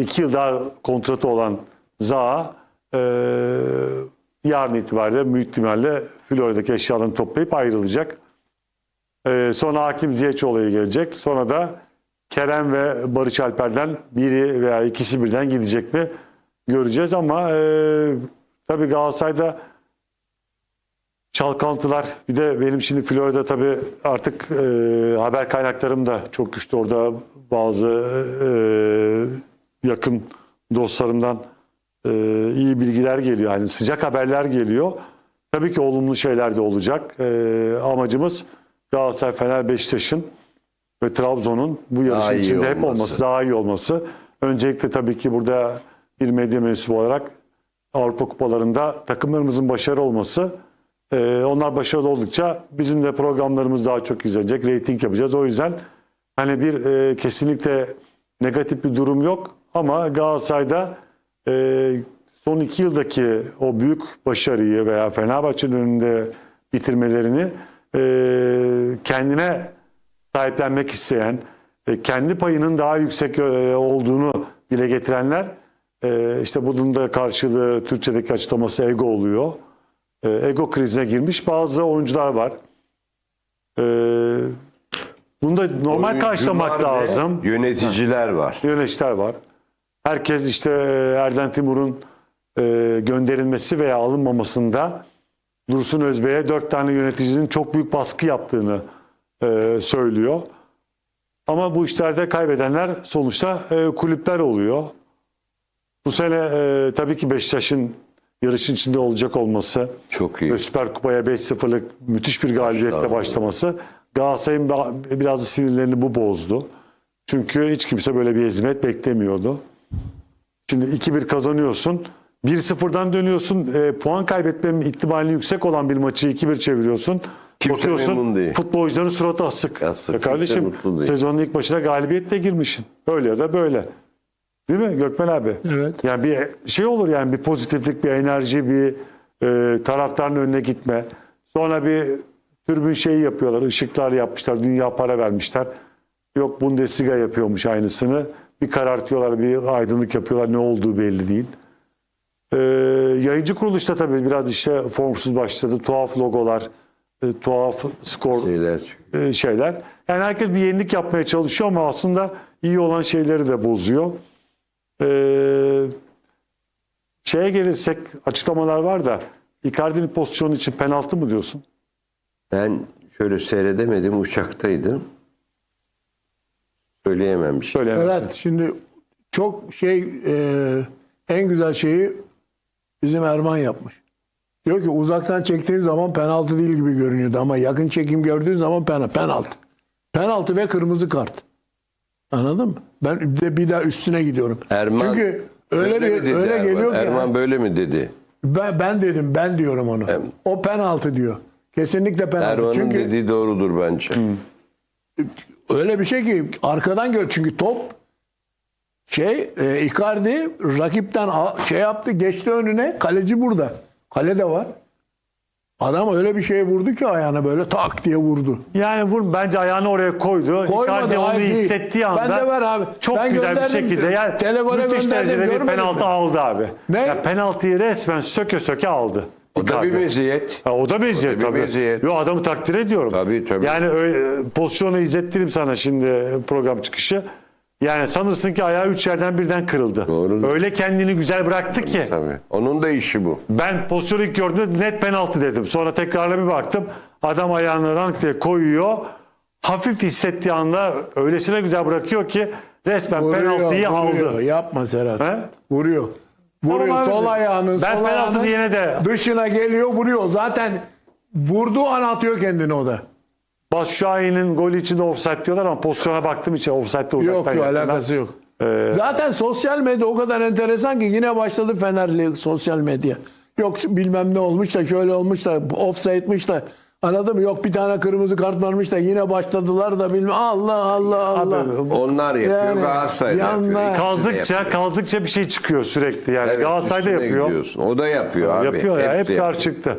iki yıl daha kontratı olan Zaha e, yarın itibariyle büyük ihtimalle Florya'daki eşyalarını toplayıp ayrılacak. E, sonra Hakim Ziyech olayı gelecek. Sonra da Kerem ve Barış Alper'den biri veya ikisi birden gidecek mi göreceğiz ama e, tabii Galatasaray'da çalkantılar bir de benim şimdi Florida tabii artık e, haber kaynaklarım da çok güçlü orada bazı e, yakın dostlarımdan e, iyi bilgiler geliyor yani sıcak haberler geliyor. Tabii ki olumlu şeyler de olacak. E, amacımız Galatasaray, Fener, Beşiktaş'ın ve Trabzon'un bu yarışın iyi içinde hep olması. daha iyi olması. Öncelikle tabii ki burada bir medya mensubu olarak Avrupa kupalarında takımlarımızın başarılı olması. Ee, onlar başarılı oldukça bizim de programlarımız daha çok izlenecek. Rating yapacağız. O yüzden hani bir e, kesinlikle negatif bir durum yok. Ama Galatasaray'da e, son iki yıldaki o büyük başarıyı veya Fenerbahçe'nin önünde bitirmelerini e, kendine sahiplenmek isteyen, e, kendi payının daha yüksek e, olduğunu dile getirenler e, işte bunun da karşılığı Türkçedeki açıklaması ego oluyor. E, Ego krizine girmiş bazı oyuncular var. E, Bunu da normal Oyuncular karşılamak ve lazım. Yöneticiler var. Yöneticiler var. Herkes işte e, Erden Timur'un e, gönderilmesi veya alınmamasında Dursun Özbey'e dört tane yöneticinin çok büyük baskı yaptığını e, söylüyor. Ama bu işlerde kaybedenler sonuçta kulüpler oluyor. Bu sene tabii ki Beşiktaş'ın yarışın içinde olacak olması Çok iyi. ve Süper Kupa'ya 5-0'lık müthiş bir galibiyetle başlaması Galatasaray'ın biraz da sinirlerini bu bozdu. Çünkü hiç kimse böyle bir hizmet beklemiyordu. Şimdi 2-1 kazanıyorsun. 1-0'dan dönüyorsun. E, puan kaybetmenin ihtimali yüksek olan bir maçı 2-1 çeviriyorsun. Kimse memnun değil. Futbolcuların suratı asık. Asık. Ya Kimse kardeşim sezonun ilk maçına galibiyetle girmişsin. Öyle ya da böyle. Değil mi Gökmen abi? Evet. Yani bir şey olur yani bir pozitiflik, bir enerji, bir e, taraftarın önüne gitme. Sonra bir türbün şeyi yapıyorlar. ışıklar yapmışlar. Dünya para vermişler. Yok Bundesliga yapıyormuş aynısını. Bir karartıyorlar, bir aydınlık yapıyorlar. Ne olduğu belli değil. E, yayıncı kuruluşta tabii biraz işte formsuz başladı. Tuhaf logolar, e, tuhaf skor Şeyler e, şeyler. Yani herkes bir yenilik yapmaya çalışıyor ama aslında iyi olan şeyleri de bozuyor. Ee, şeye gelirsek açıklamalar var da Icardi'nin pozisyonu için penaltı mı diyorsun? Ben şöyle seyredemedim uçaktaydım. Söyleyemem bir şey. Söyleyemezsin. Evet şimdi çok şey e, en güzel şeyi bizim Erman yapmış. Diyor ki uzaktan çektiğin zaman penaltı değil gibi görünüyordu ama yakın çekim gördüğün zaman penaltı. Penaltı, penaltı ve kırmızı kart. Anladın mı? Ben bir de bir daha üstüne gidiyorum. Erman Çünkü öyle böyle mi bir dedi öyle Erman? geliyor ki Erman böyle mi dedi? ben, ben dedim ben diyorum onu. O penaltı diyor. Kesinlikle penaltı. Erman'ın Çünkü dediği doğrudur bence. Öyle bir şey ki arkadan gör çünkü top şey e, Icardi rakipten şey yaptı geçti önüne kaleci burada. Kale de var. Adam öyle bir şey vurdu ki ayağına böyle tak diye vurdu. Yani vur bence ayağını oraya koydu. Koymadı, Icardi onu değil. hissettiği anda Ben de ver abi. çok Ben güzel bir şekilde yani müthiş derecede bir penaltı mi? aldı abi. Ne? Ya penaltıyı resmen söke söke aldı. O da bir Icardi. meziyet. Ha, o da meziyet O da bir tabii. meziyet. Yo adamı takdir ediyorum. Tabii, tabii. Yani öyle, pozisyonu izlettireyim sana şimdi program çıkışı. Yani sanırsın ki ayağı üç yerden birden kırıldı. Doğru. Öyle kendini güzel bıraktı ki. Tabii. Onun da işi bu. Ben pozisyonu ilk gördüğümde net penaltı dedim. Sonra tekrarla bir baktım. Adam ayağını rank diye koyuyor. Hafif hissettiği anda öylesine güzel bırakıyor ki resmen penaltıyı vuruyor. aldı. Yapma Serhat. He? Vuruyor. Vuruyor. Tamam sol ayağının Ben sol ayağının diyene de- dışına geliyor vuruyor. Zaten vurduğu an atıyor kendini o da. Başşuay'ın golü içinde offside diyorlar ama pozisyona baktım için offside'de uzaktan Yok yok yakından. alakası yok. Zaten sosyal medya o kadar enteresan ki yine başladı Fenerli sosyal medya. Yok bilmem ne olmuş da şöyle olmuş da offside'miş da anladın mı? Yok bir tane kırmızı kart varmış da yine başladılar da bilmem Allah Allah Allah. Abi, Onlar yapıyor. Yani, Galatasaray da yapıyor. Kazdıkça yapıyor. kazdıkça bir şey çıkıyor sürekli yani. Evet, Galatasaray da üstüne yapıyor. gidiyorsun. O da yapıyor abi. Yapıyor ya hep Hepsi yapıyor. karşı çıktı.